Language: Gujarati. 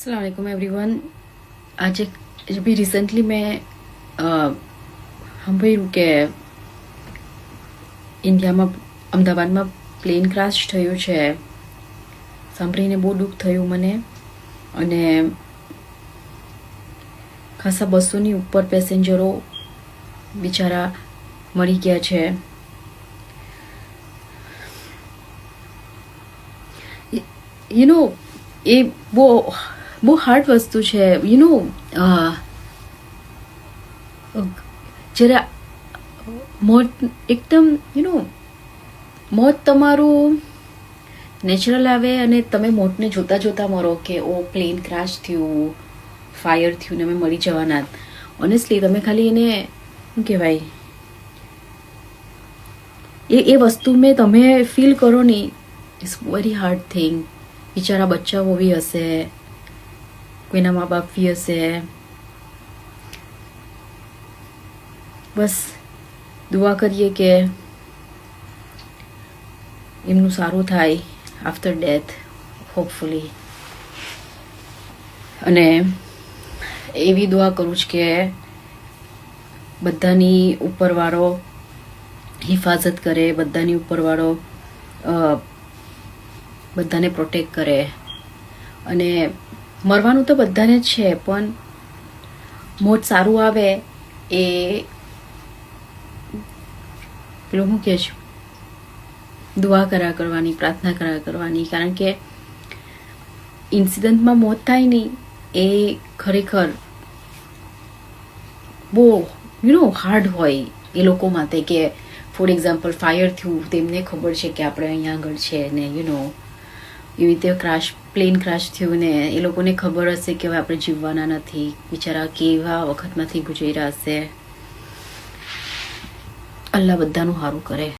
असलम एवरीवन આજે બી રિસન્ટલી મેં અ, સાંભળ્યું કે ઇન્ડિયામાં અમદાવાદમાં પ્લેન ક્રાશ થયું છે સાંભળીને બહુ દુઃખ થયું મને અને ખાસા બસોની ઉપર પેસેન્જરો બિચારા મરી ગયા છે યુ નો એ બહુ બહુ હાર્ડ વસ્તુ છે. યુ નો જ્યારે મોત, એકદમ યુ નો મોત તમારું નેચરલ આવે અને તમે મોતને જોતા જોતા મરો કે, ઓ પ્લેન ક્રાશ થયું ફાયર થયું ને અમે મરી જવાના. ઓનેસ્ટલી તમે ખાલી એને, શું કહેવાય? એ એ વસ્તુ મેં તમે ફીલ કરો ને ઇટ્સ વેરી હાર્ડ થિંગ બિચારા બચ્ચાઓ બી હશે. કોઈના મા બાપ ફી હશે બસ દુઆ કરીએ કે એમનું સારું થાય આફ્ટર ડેથ હોપફુલી અને એવી દુઆ કરું છું કે બધાની ઉપરવાળો હિફાજત કરે, બધાની ઉપરવાળો બધાને પ્રોટેક્ટ કરે. અને મરવાનું તો બધાને જ છે, પણ મોત સારું આવે એ પેલું હું કહે છે? દુઆ કર્યા કરવાની, પ્રાર્થના કર્યા કરવાની. કારણ કે ઇન્સિડન્ટમાં મોત થાય નહીં, એ ખરેખર બહુ યુ નો હાર્ડ હોય એ લોકો માટે કે ફોર એક્ઝામ્પલ ફાયર થયું, તેમને ખબર છે કે આપણે અહીંયા આગળ છે ને યુ નો એવી રીતે ક્રાશ પ્લેન ક્રાશ થયું ને એ લોકોને ખબર હશે કે હવે આપણે જીવવાના નથી. બિચારા કેવા વખતમાંથી ગુજર્યા હશે. અલ્લાહ બધાનું સારું કરે.